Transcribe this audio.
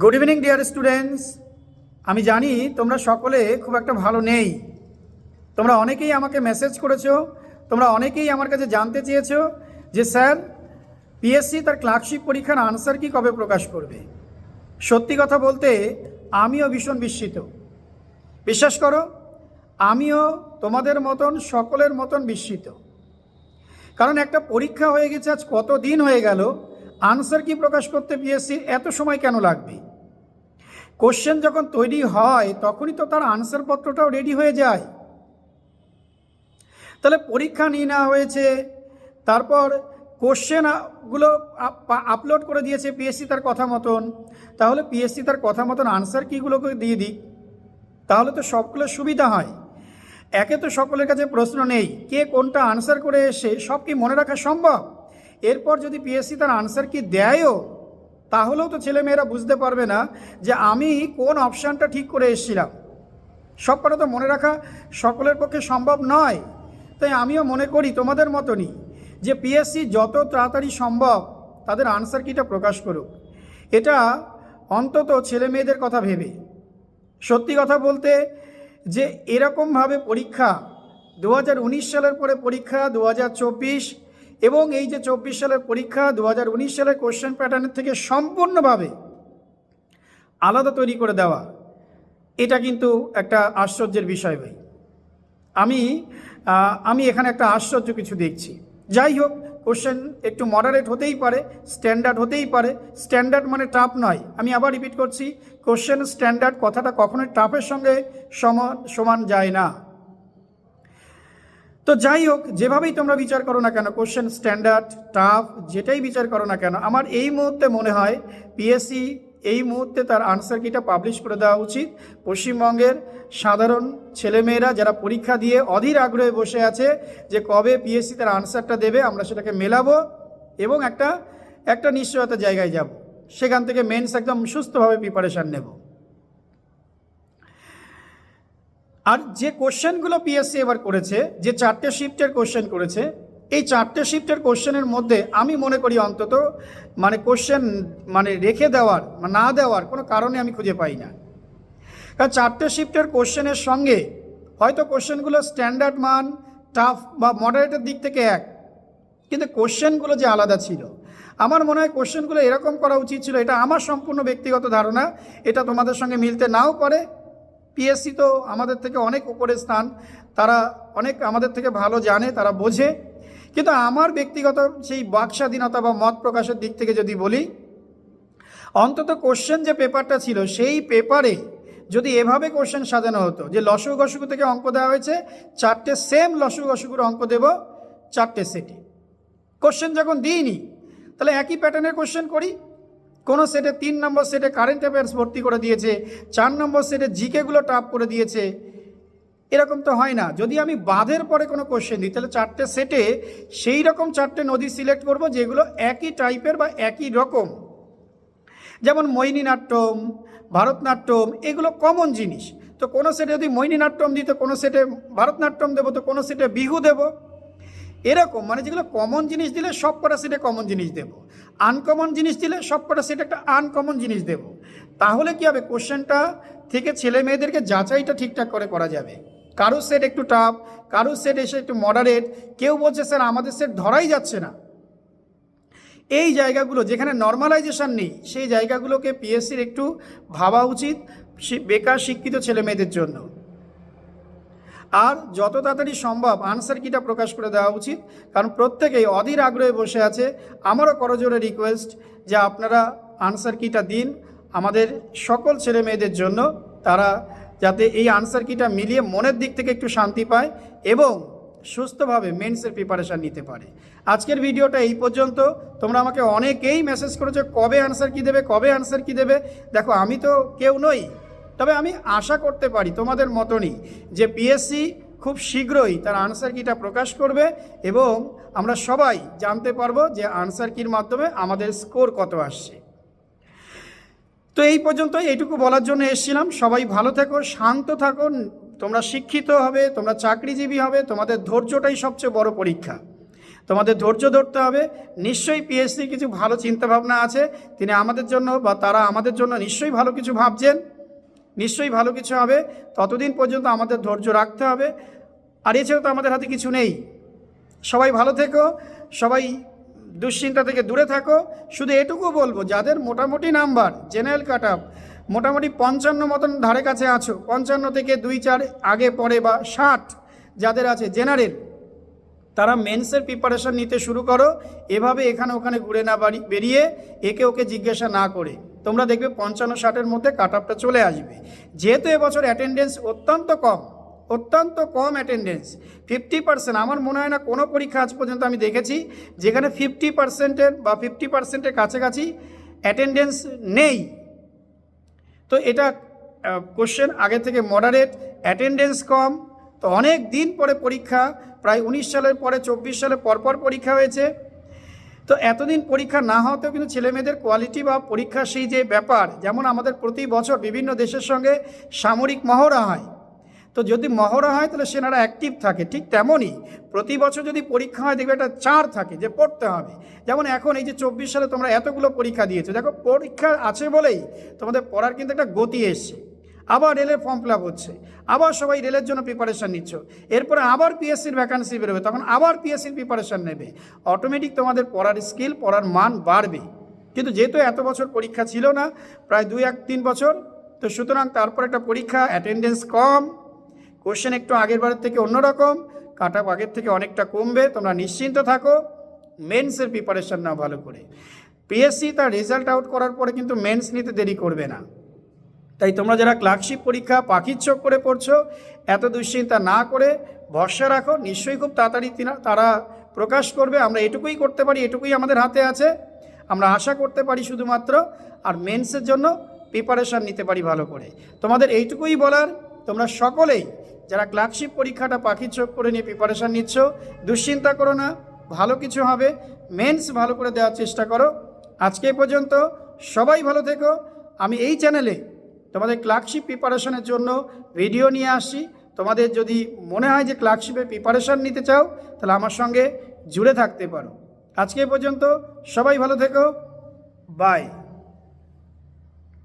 Good evening dear students আমি জানি তোমরা সকলে খুব একটা ভালো নেই। তোমরা অনেকেই আমাকে মেসেজ করেছ। তোমরা অনেকেই আমার কাছে জানতে চেয়েছো যে, স্যার পিএসসি তার ক্লার্কশিপ পরীক্ষার আনসার কি কবে প্রকাশ করবে? সত্যি কথা বলতে, আমিও ভীষণ বিস্মিত। বিশ্বাস করো, আমিও তোমাদের মতন, সকলের মতন বিস্মিত। কারণ একটা পরীক্ষা হয়ে গেছে, আজ কত দিন হয়ে গেল? আনসার কি প্রকাশ করতে পিএসসি এত সময় কেন লাগবে? কোশ্চেন যখন তৈরি হয়, তখনই তো তার আনসার পত্রটাও রেডি হয়ে যায়। তাহলে পরীক্ষা নিয়ে নেওয়া হয়েছে, তারপর কোশ্চেনগুলো আপলোড করে দিয়েছে পিএসসি তার কথা মতন। তাহলে পিএসসি তার কথা মতন আনসার কিগুলোকে দিয়ে দিক? তাহলে তো সবগুলো সুবিধা হয়। একে তো সকলের কাছে প্রশ্ন নেই, কে কোনটা আনসার করে এসে সব কি মনে রাখা সম্ভব? এরপর যদি পিএসসি তার আনসার কি দেয়ও তাহলেও তো ছেলেমেয়েরা বুঝতে পারবে না যে আমি কোন অপশানটা ঠিক করে এসেছিলাম। সব কটা তো মনে রাখা সকলের পক্ষে সম্ভব নয়। তাই আমিও মনে করি তোমাদের মতনই যে পিএসসি যত তাড়াতাড়ি সম্ভব তাদের আনসার কিটা প্রকাশ করুক। এটা অন্তত ছেলে মেয়েদের কথা ভেবে। সত্যি কথা বলতে যে এরকমভাবে পরীক্ষা দু হাজার উনিশ সালের পরে পরীক্ষা দু হাজার চব্বিশ এবং এই যে চব্বিশ সালের পরীক্ষা দু হাজার উনিশ সালের কোশ্চেন প্যাটার্নের থেকে সম্পূর্ণভাবে আলাদা তৈরি করে দেওয়া, এটা কিন্তু একটা আশ্চর্যের বিষয় ভাই। আমি আমি এখানে একটা আশ্চর্য কিছু দেখছি। যাই হোক কোশ্চেন একটু মডারেট হতেই পারে স্ট্যান্ডার্ড হতেই পারে। স্ট্যান্ডার্ড মানে টাফ নয়। আমি আবার রিপিট করছি কোশ্চেন স্ট্যান্ডার্ড কথাটা কখনোই টাফের সঙ্গে সমান সমান যায় না। তো যাই হোক, যেভাবেই তোমরা বিচার করো না কেন কোশ্চেন স্ট্যান্ডার্ড টাফ যেটাই বিচার করো না কেন, আমার এই মুহূর্তে মনে হয় পিএসসি এই মুহূর্তে তার আনসার কিটা পাবলিশ করে দেওয়া উচিত। পশ্চিমবঙ্গের সাধারণ ছেলেমেয়েরা যারা পরীক্ষা দিয়ে অধীর আগ্রহে বসে আছে যে কবে পিএসসি তার আনসারটা দেবে, আমরা সেটাকে মেলাবো এবং একটা একটা নিশ্চয়তা জায়গায় যাব। সেখান থেকে মেন্স একদম সুস্থভাবে প্রিপারেশান নেব। আর যে কোশ্চেনগুলো পিএসসি এবার করেছে, যে চারটে শিফটের কোশ্চেন করেছে, এই চারটে শিফটের কোশ্চেনের মধ্যে আমি মনে করি অন্তত মানে কোশ্চেন মানে রেখে দেওয়ার না দেওয়ার কোনো কারণে আমি খুঁজে পাই না। কারণ চারটে শিফটের কোশ্চেনের সঙ্গে হয়তো কোশ্চেনগুলো স্ট্যান্ডার্ড মান টাফ বা মডারেটের দিক থেকে এক, কিন্তু কোশ্চেনগুলো যে আলাদা ছিল, আমার মনে হয় কোশ্চেনগুলো এরকম করা উচিত ছিল, এটা আমার সম্পূর্ণ ব্যক্তিগত ধারণা, এটা তোমাদের সঙ্গে মিলতে নাও পারে পিএসসি তো আমাদের থেকে অনেক উপরে স্থান। তারা অনেক আমাদের থেকে ভালো জানে, তারা বোঝে। কিন্তু আমার ব্যক্তিগত সেই বাকস্বাধীনতা বা মত প্রকাশের দিক থেকে যদি বলি, অন্তত কোশ্চেন যে পেপারটা ছিল, সেই পেপারে যদি এভাবে কোশ্চেন সাজানো হতো, যে লসু গসুকু থেকে অঙ্ক দেওয়া হয়েছে, চারটে সেম লসু গসুকুর অঙ্ক দেব, চারটে সেটে। কোশ্চেন যখন দিইনি, তাহলে একই প্যাটার্নের কোশ্চেন করি? কোনো সেটে তিন নম্বর সেটে কারেন্ট অ্যাফেয়ার্স ভর্তি করে দিয়েছে, চার নম্বর সেটে জিকেগুলো টাপ করে দিয়েছে। এরকম তো হয় না। যদি আমি বাঁধের পরে কোনো কোশ্চেন দিই, তাহলে চারটে সেটে সেই রকম চারটে নদী সিলেক্ট করব, যেগুলো একই টাইপের বা একই রকম। যেমন মোহিনীনাট্যম ভারতনাট্যম, এগুলো কমন জিনিস। তো কোনো সেটে যদি মোহিনীনাট্যম দিই, তো কোনো সেটে ভারতনাট্যম দেবো, তো কোনো সেটে বিহু দেবো। এরকম মানে যেগুলো কমন জিনিস দিলে সব কটা সেটে কমন জিনিস দেবো। আনকমন জিনিস দিলে সব কটা সেটে একটা আনকমন জিনিস দেবো। তাহলে কি হবে? কোশ্চেনটা থেকে ছেলে মেয়েদেরকে যাচাইটা ঠিকঠাক করে করা যাবে। কারোর সেট একটু টাফ কারোর সেট এসে একটু মডারেট কেউ বলছে, স্যার, আমাদের সেট ধরাই যাচ্ছে না। এই জায়গাগুলো, যেখানে নর্মালাইজেশন নেই, সেই জায়গাগুলোকে পিএসসির একটু ভাবা উচিত বেকার শিক্ষিত ছেলে মেয়েদের জন্য। আর যত তাড়াতাড়ি সম্ভব আনসার কিটা প্রকাশ করে দেওয়া উচিত। কারণ প্রত্যেকেই অধীর আগ্রহে বসে আছে। আমারও করজোরে রিকোয়েস্ট যে আপনারা আনসার কিটা দিন আমাদের সকল ছেলে মেয়েদের জন্য। তারা যাতে এই আনসার কিটা মিলিয়ে মনের দিক থেকে একটু শান্তি পায় এবং সুস্থভাবে মেন্সের প্রিপারেশান নিতে পারে। আজকের ভিডিওটা এই পর্যন্ত। তোমরা আমাকে অনেকেই মেসেজ করেছ, কবে আনসার কি দেবে, কবে আনসার কি দেবে? দেখো, আমি তো কেউ নই। তবে আমি আশা করতে পারি তোমাদের মতনই যে পিএসসি খুব শীঘ্রই তার আনসার কিটা প্রকাশ করবে এবং আমরা সবাই জানতে পারব যে আনসার কির মাধ্যমে আমাদের স্কোর কত আসছে। তো এই পর্যন্ত এইটুকু বলার জন্য এসেছিলাম। সবাই ভালো থেকো, শান্ত থাকো, তোমরা শিক্ষিত হবে, তোমরা চাকরিজীবী হবে, তোমাদের ধৈর্যটাই সবচেয়ে বড় পরীক্ষা। তোমাদের ধৈর্য ধরতে হবে। নিশ্চয়ই পিএসসি কিছু ভালো চিন্তাভাবনা আছে। তিনি আমাদের জন্য বা তারা আমাদের জন্য নিশ্চয়ই ভালো কিছু ভাবছেন। নিশ্চয়ই ভালো কিছু হবে। ততদিন পর্যন্ত আমাদের ধৈর্য রাখতে হবে। আর এছাড়াও তো আমাদের হাতে কিছু নেই। সবাই ভালো থেকো। সবাই দুশ্চিন্তা থেকে দূরে থাকো। শুধু এটুকু বলব, যাদের মোটামুটি নাম্বার, জেনারেল কাট আপ মোটামুটি পঞ্চান্ন মতন ধারে কাছে আছো, পঞ্চান্ন থেকে দুই চার আগে পরে বা ষাট যাদের আছে জেনারেল, তারা মেন্সের প্রিপারেশন নিতে শুরু করো। এভাবে এখানে ওখানে ঘুরে না বাড়ি, বেরিয়ে একে ওকে জিজ্ঞাসা না করে। তোমরা দেখবে পঞ্চান্ন ষাটের মধ্যে কাট আপটা চলে আসবে। যেহেতু এবছর অ্যাটেন্ডেন্স অত্যন্ত কম অত্যন্ত কম অ্যাটেন্ডেন্স ফিফটি পার্সেন্ট আমার মনে হয় না কোনো পরীক্ষা আজ পর্যন্ত আমি দেখেছি যেখানে ফিফটি পার্সেন্টের বা ফিফটি পার্সেন্টের কাছাকাছি অ্যাটেন্ডেন্স নেই। তো এটা কোশ্চেন আগে থেকে মডারেট অ্যাটেন্ডেন্স কম। তো অনেক দিন পরে পরীক্ষা, প্রায় উনিশ সালের পরে, চব্বিশ সালে পরপর পরীক্ষা হয়েছে। তো এতদিন পরীক্ষা না হওয়াতেও কিন্তু ছেলেমেয়েদের কোয়ালিটি বা পরীক্ষার সেই যে ব্যাপার, যেমন আমাদের প্রতি বছর বিভিন্ন দেশের সঙ্গে সামরিক মহড়া হয়। তো যদি মহড়া হয়, তাহলে সেনারা অ্যাক্টিভ থাকে, ঠিক তেমনই প্রতি বছর যদি পরীক্ষা হয়, দেখবে একটা চার থাকে যে পড়তে হবে। যেমন এখন এই যে চব্বিশ সালে তোমরা এতগুলো পরীক্ষা দিয়েছ, দেখো পরীক্ষা আছে বলেই তোমাদের পড়ার কিন্তু একটা গতি এসছে। আবার রেলের ফর্ম ফিল হচ্ছে। আবার সবাই রেলের জন্য প্রিপারেশান নিচ্ছ। এরপরে আবার পিএসসির ভ্যাকান্সি বেরোবে, তখন আবার পিএসসির প্রিপারেশান নেবে। অটোমেটিক তোমাদের পড়ার স্কিল পড়ার মান বাড়বে। কিন্তু যেহেতু এত বছর পরীক্ষা ছিল না, প্রায় দুই এক তিন বছর, তো সুতরাং তারপর একটা পরীক্ষা অ্যাটেন্ডেন্স কম কোশ্চেন একটু আগের বারের থেকে অন্যরকম কাট আপ আগের থেকে অনেকটা কমবে, তোমরা নিশ্চিন্ত থাকো মেন্সের প্রিপারেশান নাও ভালো করে। পিএসসি তার রেজাল্ট আউট করার পরে কিন্তু মেন্স নিতে দেরি করবে না। তাই তোমরা যারা ক্লার্কশিপ পরীক্ষা পাখির চোখ করে পড়ছো, এত দুশ্চিন্তা না করে ভরসা রাখো, নিশ্চয়ই খুব তাড়াতাড়ি তারা প্রকাশ করবে। আমরা এটুকুই করতে পারি, এটুকুই আমাদের হাতে আছে। আমরা আশা করতে পারি শুধুমাত্র, আর মেন্সের জন্য প্রিপারেশান নিতে পারি ভালো করে। তোমাদের এইটুকুই বলার, তোমরা সকলেই যারা ক্লার্কশিপ পরীক্ষাটা পাখির চোখ করে নিয়ে প্রিপারেশান নিচ্ছ, দুশ্চিন্তা করো না, ভালো কিছু হবে। মেন্স ভালো করে দেওয়ার চেষ্টা করো। আজকে পর্যন্ত সবাই ভালো থেকো। আমি এই চ্যানেলে তোমাদের ক্লার্কশিপ প্রিপারেশনের জন্য ভিডিও নিয়ে আসি। তোমাদের যদি মনে হয় যে ক্লার্কশিপের প্রিপারেশান নিতে চাও, তাহলে আমার সঙ্গে জুড়ে থাকতে পারো। আজকে পর্যন্ত সবাই ভালো থেকো। বাই